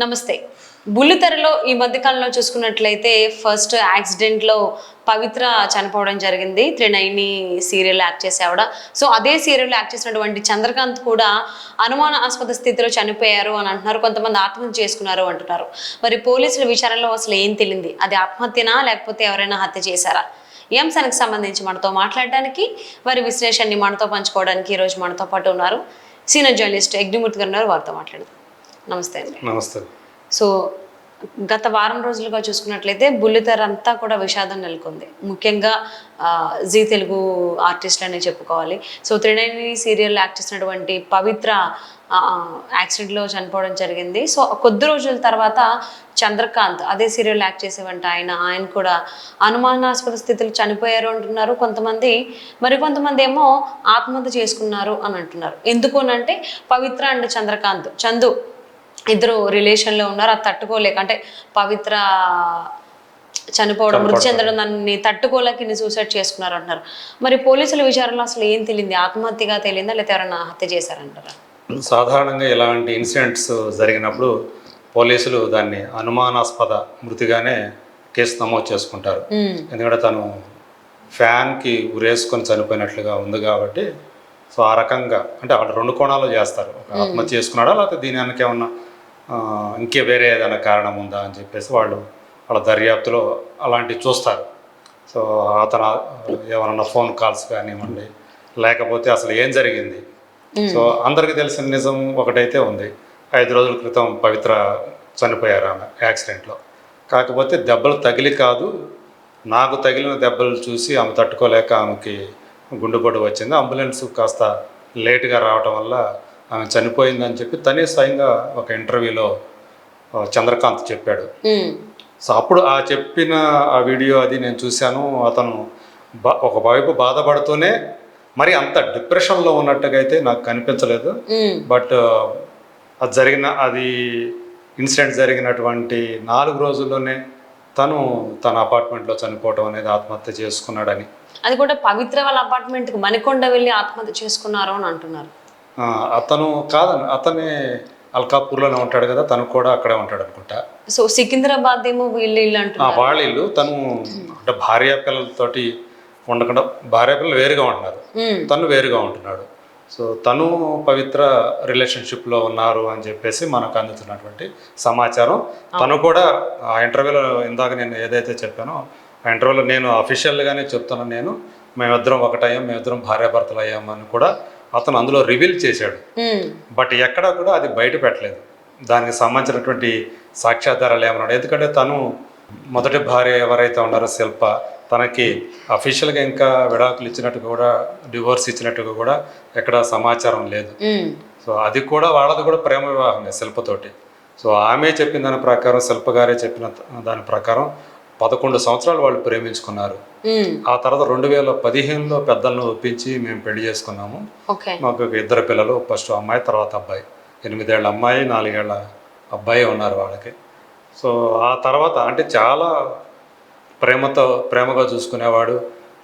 నమస్తే. బుల్లితెరలో ఈ మధ్యకాలంలో చూసుకున్నట్లయితే ఫస్ట్ యాక్సిడెంట్లో పవిత్ర చనిపోవడం జరిగింది. త్రినైని సీరియల్ యాక్ట్ చేసేవాడ సో అదే సీరియల్ యాక్ట్ చేసినటువంటి చంద్రకాంత్ కూడా అనుమానాస్పద స్థితిలో చనిపోయారు అని అంటున్నారు. కొంతమంది ఆత్మహత్య చేసుకున్నారు అంటున్నారు. మరి పోలీసుల విచారణలో అసలు ఏం తెలియంది అది ఆత్మహత్యనా? లేకపోతే ఎవరైనా హత్య చేశారా? ఈ అంశానికి సంబంధించి మనతో మాట్లాడడానికి వారి విశ్లేషణని మనతో పంచుకోవడానికి ఈరోజు మనతో పాటు ఉన్నారు. సీనియర్ జర్నలిస్ట్ యజ్ఞమూర్తి గారు ఉన్నారు. వారితో మాట్లాడదాం. నమస్తే అండి. నమస్తే. సో గత వారం రోజులుగా చూసుకున్నట్లయితే బుల్లితెర అంతా కూడా విషాదం నెలకొంది. ముఖ్యంగా జీ తెలుగు ఆర్టిస్ట్ అని చెప్పుకోవాలి. సో త్రినైని సీరియల్ యాక్ట్ చేసినటువంటి పవిత్ర యాక్సిడెంట్లో చనిపోవడం జరిగింది. సో కొద్ది రోజుల తర్వాత చంద్రకాంత్ అదే సీరియల్ యాక్ట్ చేసేవంట ఆయన. ఆయన కూడా అనుమానాస్పద స్థితిలో చనిపోయారు అంటున్నారు కొంతమంది. మరి కొంతమంది ఏమో ఆత్మహత్య చేసుకున్నారు అని అంటున్నారు. ఎందుకు అని అంటే పవిత్ర అండ్ చంద్రకాంత్. చందు ఇద్దరు రిలేషన్లో ఉన్నారు అది తట్టుకోలేక అంటే పవిత్ర చనిపోవడం మృతి చెందడం దాన్ని తట్టుకోలేక ఇన్ని సూసైడ్ చేసుకున్నారు అంటున్నారు మరి పోలీసుల విచారణలో అసలు ఏం తెలియంది? ఆత్మహత్యగా తెలియదా? లేకపోతే ఎవరైనా హత్య చేశారంటారా? సాధారణంగా ఇలాంటి ఇన్సిడెంట్స్ జరిగినప్పుడు పోలీసులు దాన్ని అనుమానాస్పద మృతిగానే కేసు నమోదు చేసుకుంటారు. ఎందుకంటే తను ఫ్యాన్కి ఉరేసుకొని చనిపోయినట్లుగా ఉంది కాబట్టి సో ఆ రకంగా అంటే వాళ్ళు రెండు కోణాలు చేస్తారు. ఆత్మహత్య చేసుకున్నాడా? లేకపోతే దీని వెనక ఏమన్నా ఇంకే వేరే ఏదైనా కారణం ఉందా అని చెప్పేసి వాళ్ళు వాళ్ళ దర్యాప్తులో అలాంటివి చూస్తారు. సో అతను ఏమన్నా ఫోన్ కాల్స్ కానివ్వండి లేకపోతే అసలు ఏం జరిగింది? సో అందరికీ తెలిసిన నిజం ఒకటైతే ఉంది. ఐదు రోజుల క్రితం పవిత్ర చనిపోయారు ఆమె యాక్సిడెంట్లో. కాకపోతే దెబ్బలు తగిలి కాదు నాకు తగిలిన దెబ్బలు చూసి ఆమె తట్టుకోలేక ఆమెకి గుండెపోటు వచ్చింది. అంబులెన్స్ కాస్త లేటుగా రావటం వల్ల ఆమె చనిపోయిందని చెప్పి తనే స్వయంగా ఒక ఇంటర్వ్యూలో చంద్రకాంత్ చెప్పాడు. సో అప్పుడు ఆ చెప్పిన ఆ వీడియో అది నేను చూశాను. అతను బా ఒకవైపు బాధపడుతూనే మరి అంత డిప్రెషన్లో ఉన్నట్టుగా అయితే నాకు కనిపించలేదు. బట్ అది జరిగిన అది ఇన్సిడెంట్ జరిగినటువంటి నాలుగు రోజుల్లోనే తను తన అపార్ట్మెంట్లో చనిపోవటం అనేది ఆత్మహత్య చేసుకున్నాడని. అది కూడా పవిత్ర వాళ్ళ అపార్ట్మెంట్కి మణికొండ వెళ్ళి ఆత్మహత్య చేసుకున్నారు అని అంటున్నారు. అతను కాదని అతనే అల్కాపూర్లోనే ఉంటాడు కదా తను కూడా అక్కడే ఉంటాడు అనుకుంటా. సో సికింద్రాబాద్ ఏమో వీళ్ళు ఆ అంటున్నారు. వాళ్ళ ఇల్లు తను అంటే భార్య పిల్లలతోటి ఉండకుండా భార్య పిల్లలు వేరుగా ఉంటున్నారు. తను వేరుగా ఉంటున్నాడు. సో తను పవిత్ర రిలేషన్షిప్లో ఉన్నారు అని చెప్పేసి మనకు అందుతున్నటువంటి సమాచారం. తను కూడా ఆ ఇంటర్వ్యూలో ఇందాక నేను ఏదైతే చెప్పానో ఆ ఇంటర్వ్యూలో నేను అఫీషియల్గానే చెప్తున్నాను నేను మేమిద్దరం ఒకటయ్యాం మేమిద్దరం భార్యాభర్తలు అయ్యామని కూడా అతను అందులో రివీల్ చేశాడు. బట్ ఎక్కడా కూడా అది బయట పెట్టలేదు. దానికి సంబంధించినటువంటి సాక్ష్యాధారాలు ఏమన్నాడు ఎందుకంటే తను మొదటి భార్య ఎవరైతే ఉన్నారో శిల్ప తనకి అఫీషియల్గా ఇంకా విడాకులు ఇచ్చినట్టుగా కూడా డివోర్స్ ఇచ్చినట్టుగా కూడా ఎక్కడ సమాచారం లేదు. సో అది కూడా వాళ్ళది కూడా ప్రేమ వివాహమే శిల్పతోటి. సో ఆమె చెప్పిన దాని ప్రకారం శిల్ప గారే చెప్పిన దాని ప్రకారం పదకొండు సంవత్సరాలు వాళ్ళు ప్రేమించుకున్నారు. ఆ తర్వాత రెండు వేల పదిహేనులో పెద్దలను ఒప్పించి మేము పెళ్ళి చేసుకున్నాము. మాకు ఇద్దరు పిల్లలు ఫస్ట్ అమ్మాయి తర్వాత అబ్బాయి. ఎనిమిదేళ్ళ అమ్మాయి నాలుగేళ్ళ అబ్బాయి ఉన్నారు వాళ్ళకి. సో ఆ తర్వాత అంటే చాలా ప్రేమతో ప్రేమగా చూసుకునేవాడు.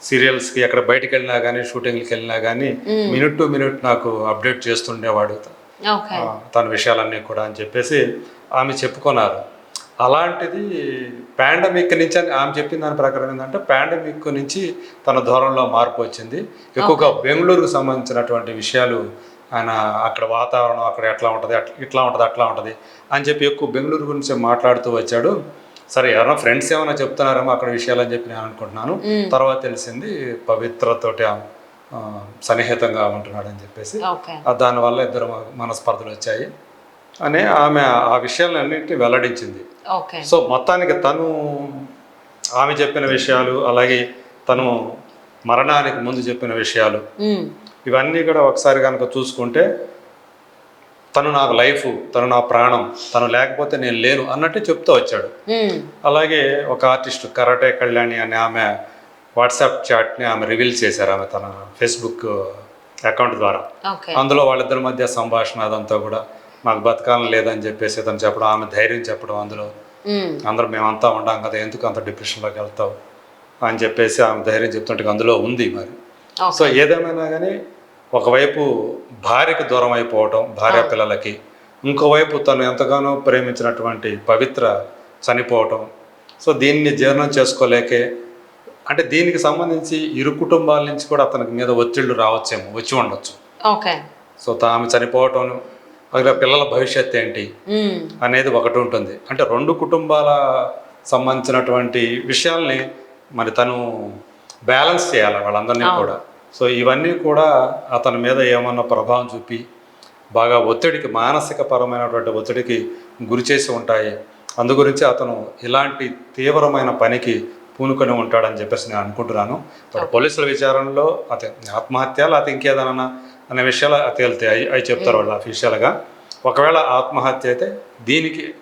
సీరియల్స్కి ఎక్కడ బయటికి వెళ్ళినా కానీ షూటింగ్కి వెళ్ళినా కానీ మినిట్ టు మినిట్ నాకు అప్డేట్ చేస్తుండేవాడు. తన విషయాలన్నీ కూడా అని చెప్పేసి ఆమె చెప్పుకున్నారు. అలాంటిది పాండమిక్ నుంచి అని ఆమె చెప్పిన దాని ప్రకారం ఏంటంటే పాండమిక్ నుంచి తన ధోరణిలో మార్పు వచ్చింది. ఎక్కువగా బెంగళూరుకు సంబంధించినటువంటి విషయాలు ఆయన అక్కడ వాతావరణం అక్కడ ఎట్లా ఉంటుంది అట్లా ఇట్లా ఉంటుంది అట్లా ఉంటుంది అని చెప్పి ఎక్కువ బెంగళూరు గురించి మాట్లాడుతూ వచ్చాడు. సరే ఎవరైనా ఫ్రెండ్స్ ఏమైనా చెప్తున్నారేమో అక్కడ విషయాలు అని చెప్పి నేను అనుకుంటున్నాను. తర్వాత తెలిసింది పవిత్రతోటి సన్నిహితంగా ఉంటున్నాడు అని చెప్పేసి దానివల్ల ఇద్దరు మనస్పర్ధలు వచ్చాయి. అని ఆమె ఆ విషయాలన్నింటినీ వెల్లడించింది. సో మొత్తానికి తను ఆమె చెప్పిన విషయాలు అలాగే తను మరణానికి ముందు చెప్పిన విషయాలు ఇవన్నీ కూడా ఒకసారి కనుక చూసుకుంటే తను నాకు లైఫ్ తను నా ప్రాణం తను లేకపోతే నేను లేను అన్నట్టు చెప్తూ వచ్చాడు. అలాగే ఒక ఆర్టిస్ట్ కరాటే కళ్యాణి అనే ఆమె వాట్సాప్ చాట్ని ఆమె రివీల్ చేశారు ఆమె తన ఫేస్బుక్ అకౌంట్ ద్వారా. అందులో వాళ్ళిద్దరి మధ్య సంభాషణ అదంతా కూడా. నాకు బతకాలని లేదని చెప్పేసి తను చెప్పడం ఆమె ధైర్యం చెప్పడం అందులో. అందరూ మేమంతా ఉండాం కదా ఎందుకు అంత డిప్రెషన్లోకి వెళ్తావు? అని చెప్పేసి ఆమె ధైర్యం చెప్తుంటే అందులో ఉంది మరి. సో ఏదేమైనా కానీ ఒకవైపు భార్యకి దూరం అయిపోవటం భార్య పిల్లలకి ఇంకోవైపు తను ఎంతగానో ప్రేమించినటువంటి పవిత్ర చనిపోవటం. సో దీన్ని జీర్ణం చేసుకోలేకే అంటే దీనికి సంబంధించి ఇరు కుటుంబాల నుంచి కూడా అతనికి మీద ఒత్తిళ్ళు రావచ్చేమో వచ్చి ఉండొచ్చు. ఓకే. సో తాము చనిపోవటం పైగా పిల్లల భవిష్యత్ ఏంటి అనేది ఒకటి ఉంటుంది. అంటే రెండు కుటుంబాల సంబంధించినటువంటి విషయాల్ని మరి తను బ్యాలెన్స్ చేయాలి వాళ్ళందరినీ కూడా. సో ఇవన్నీ కూడా అతని మీద ఏమన్నా ప్రభావం చూపి బాగా ఒత్తిడికి మానసిక పరమైనటువంటి ఒత్తిడికి గురి చేసి ఉంటాయి. అందు గురించి అతను ఇలాంటి తీవ్రమైన పనికి పూనుకొని ఉంటాడని చెప్పేసి నేను అనుకుంటున్నాను. పోలీసుల విచారణలో అతని ఆత్మహత్య లేకపోతే ఇంకేదైనా అనే విషయాలు తేలితే అవి చెప్తారు వాళ్ళు అఫీషియల్గా. ఒకవేళ ఆత్మహత్య అయితే దీనికి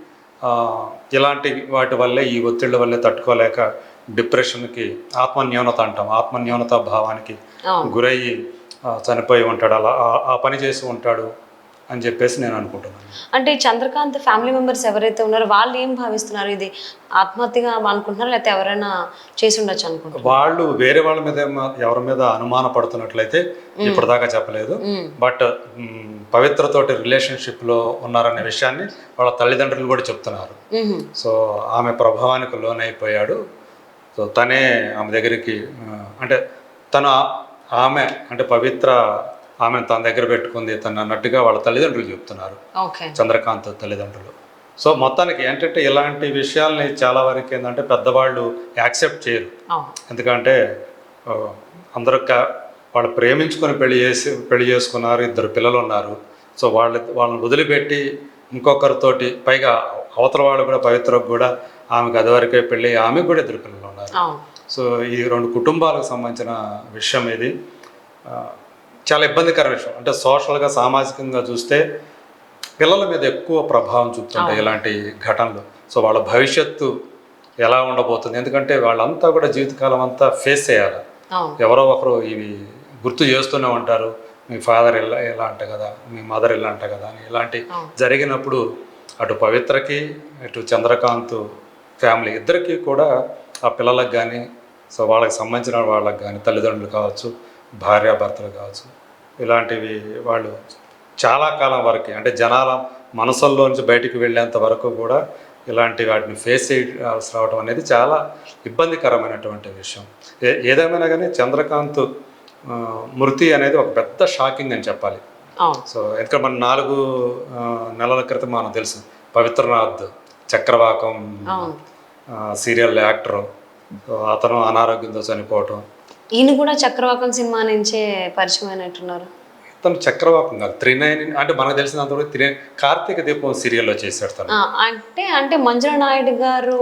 ఇలాంటి వాటి వల్లే ఈ ఒత్తిళ్ళ వల్లే తట్టుకోలేక డిప్రెషన్కి ఆత్మన్యూనత అంటాం. ఆత్మన్యూనత భావానికి గురయ్యి చనిపోయి ఉంటాడు. అలా ఆ- ఆ పని చేసి ఉంటాడు. అని చెప్పేసి నేను అనుకుంటున్నాను. అంటే చంద్రకాంత్ ఫ్యామిలీ మెంబర్స్ ఎవరైతే ఉన్నారో వాళ్ళు ఏం భావిస్తున్నారు? ఇది ఆత్మహత్యగా అనుకుంటున్నారా? లేకపోతే ఎవరైనా చేసి ఉండొచ్చు అనుకుంటున్నారు? వాళ్ళు వేరే వాళ్ళ మీద ఎవరి మీద అనుమాన పడుతున్నట్లయితే ఇప్పటిదాకా చెప్పలేదు. బట్ పవిత్రతోటి రిలేషన్షిప్లో ఉన్నారనే విషయాన్ని వాళ్ళ తల్లిదండ్రులు కూడా చెప్తున్నారు. సో ఆమె ప్రభావానికి లోనైపోయాడు. సో తనే ఆమె దగ్గరికి అంటే తను ఆమె అంటే పవిత్ర ఆమెను తన దగ్గర పెట్టుకుంది తను అన్నట్టుగా వాళ్ళ తల్లిదండ్రులు చెప్తున్నారు. చంద్రకాంత్ తల్లిదండ్రులు. సో మొత్తానికి ఏంటంటే ఇలాంటి విషయాల్ని చాలా వరకు ఏంటంటే పెద్దవాళ్ళు యాక్సెప్ట్ చేయరు. ఎందుకంటే అందరూ వాళ్ళు ప్రేమించుకొని పెళ్ళి చేసి పెళ్ళి చేసుకున్నారు ఇద్దరు పిల్లలు ఉన్నారు. సో వాళ్ళ వాళ్ళని వదిలిపెట్టి ఇంకొకరితోటి పైగా అవతల వాళ్ళు కూడా పవిత్రకు కూడా ఆమెకు అదివరకే పెళ్ళి ఆమెకు కూడా ఇద్దరు పిల్లలు ఉన్నారు. సో ఈ రెండు కుటుంబాలకు సంబంధించిన విషయం ఇది. చాలా ఇబ్బందికర విషయం. అంటే సోషల్గా సామాజికంగా చూస్తే పిల్లల మీద ఎక్కువ ప్రభావం చూపుతుంటాయి ఇలాంటి ఘటనలు. సో వాళ్ళ భవిష్యత్తు ఎలా ఉండబోతుంది? ఎందుకంటే వాళ్ళంతా కూడా జీవితకాలం అంతా ఫేస్ చేయాలి. ఎవరో ఒకరు ఇవి గుర్తు చేస్తూనే ఉంటారు. మీ ఫాదర్ ఇలా ఇలా అంట కదా మీ మదర్ ఇలా అంట కదా అని. ఇలాంటి జరిగినప్పుడు అటు పవిత్రకి ఇటు చంద్రకాంత్ ఫ్యామిలీ ఇద్దరికి కూడా ఆ పిల్లలకు కానీ సో వాళ్ళకి సంబంధించిన వాళ్ళకి కానీ తల్లిదండ్రులు కావచ్చు భార్యాభర్తలు కావచ్చు ఇలాంటివి వాళ్ళు చాలా కాలం వరకు అంటే జనాల మనసుల్లో నుంచి బయటికి వెళ్ళేంత వరకు కూడా ఇలాంటి వాటిని ఫేస్ చేయాల్సి రావడం అనేది చాలా ఇబ్బందికరమైనటువంటి విషయం. ఏ ఏదేమైనా కానీ చంద్రకాంత్ మృతి అనేది ఒక పెద్ద షాకింగ్ అని చెప్పాలి. సో ఎందుకంటే మన నాలుగు నెలల క్రితం మనకు తెలుసు పవిత్రనాథ్ చక్రవాకం సీరియల్ యాక్టర్ అతను అనారోగ్యంతో చనిపోవటం ఈయన కూడా చక్రవాకం సినిమా నుంచే పరిచయం అయినట్టున్నారు. తను చక్రవాకం కాదు త్రినయని అంటే మనకు తెలిసినంత వరకు త్రి కార్తీక దీపం సీరియల్లో చేశాడు తను. అంటే అంటే మంజుల నాయుడు గారు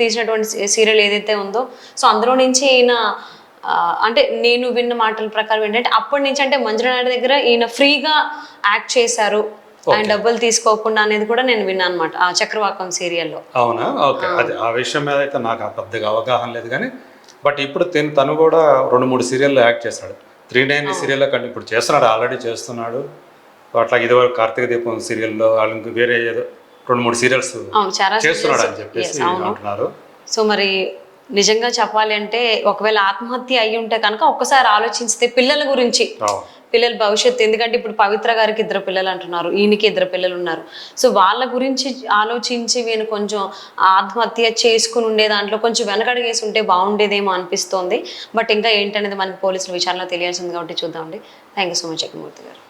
తీసినటువంటి సీరియల్ ఏదైతే ఉందో సో అందులో నుంచి ఈయన అంటే నేను విన్న మాటల ప్రకారం ఏంటంటే అప్పటి నుంచి అంటే మంజుల నాయుడు దగ్గర ఈయన ఫ్రీగా యాక్ట్ చేశారు. ఆయన డబ్బులు తీసుకోకుండా అనేది కూడా నేను విన్నాను అనమాట ఆ చక్రవాకం సీరియల్లో. అవునా? ఓకే. అది ఆ విషయం మీద అయితే నాకు పెద్దగా అవగాహన లేదు కానీ బట్ ఇప్పుడు తిన్ తను కూడా రెండు మూడు సీరియల్లో యాక్ట్ చేశాడు. త్రీ నైన్ సీరియల్లో కానీ ఇప్పుడు చేస్తున్నాడు ఆల్రెడీ చేస్తున్నాడు. అట్లా ఇదివరకు కార్తీక దీపం సీరియల్లో వాళ్ళు ఇంక వేరే ఏదో రెండు మూడు సీరియల్స్ చేస్తున్నాడు అని చెప్పేసి అంటున్నారు. సో మరి నిజంగా చెప్పాలి అంటే ఒకవేళ ఆత్మహత్య అయ్యి ఉంటే కనుక ఒక్కసారి ఆలోచిస్తే పిల్లల గురించి పిల్లల భవిష్యత్తు. ఎందుకంటే ఇప్పుడు పవిత్ర గారికి ఇద్దరు పిల్లలు అంటున్నారు. ఈయనకి ఇద్దరు పిల్లలు ఉన్నారు. సో వాళ్ళ గురించి ఆలోచించి వీళ్ళు కొంచెం ఆత్మహత్య చేసుకుని ఉండే దాంట్లో కొంచెం వెనకడిగేసి ఉంటే బాగుండేదేమో అనిపిస్తోంది. బట్ ఇంకా ఏంటనేది మనకి పోలీసుల విచారణలో తెలియాల్సింది కాబట్టి చూద్దామండి. Thank you so much Chakramurthy garu.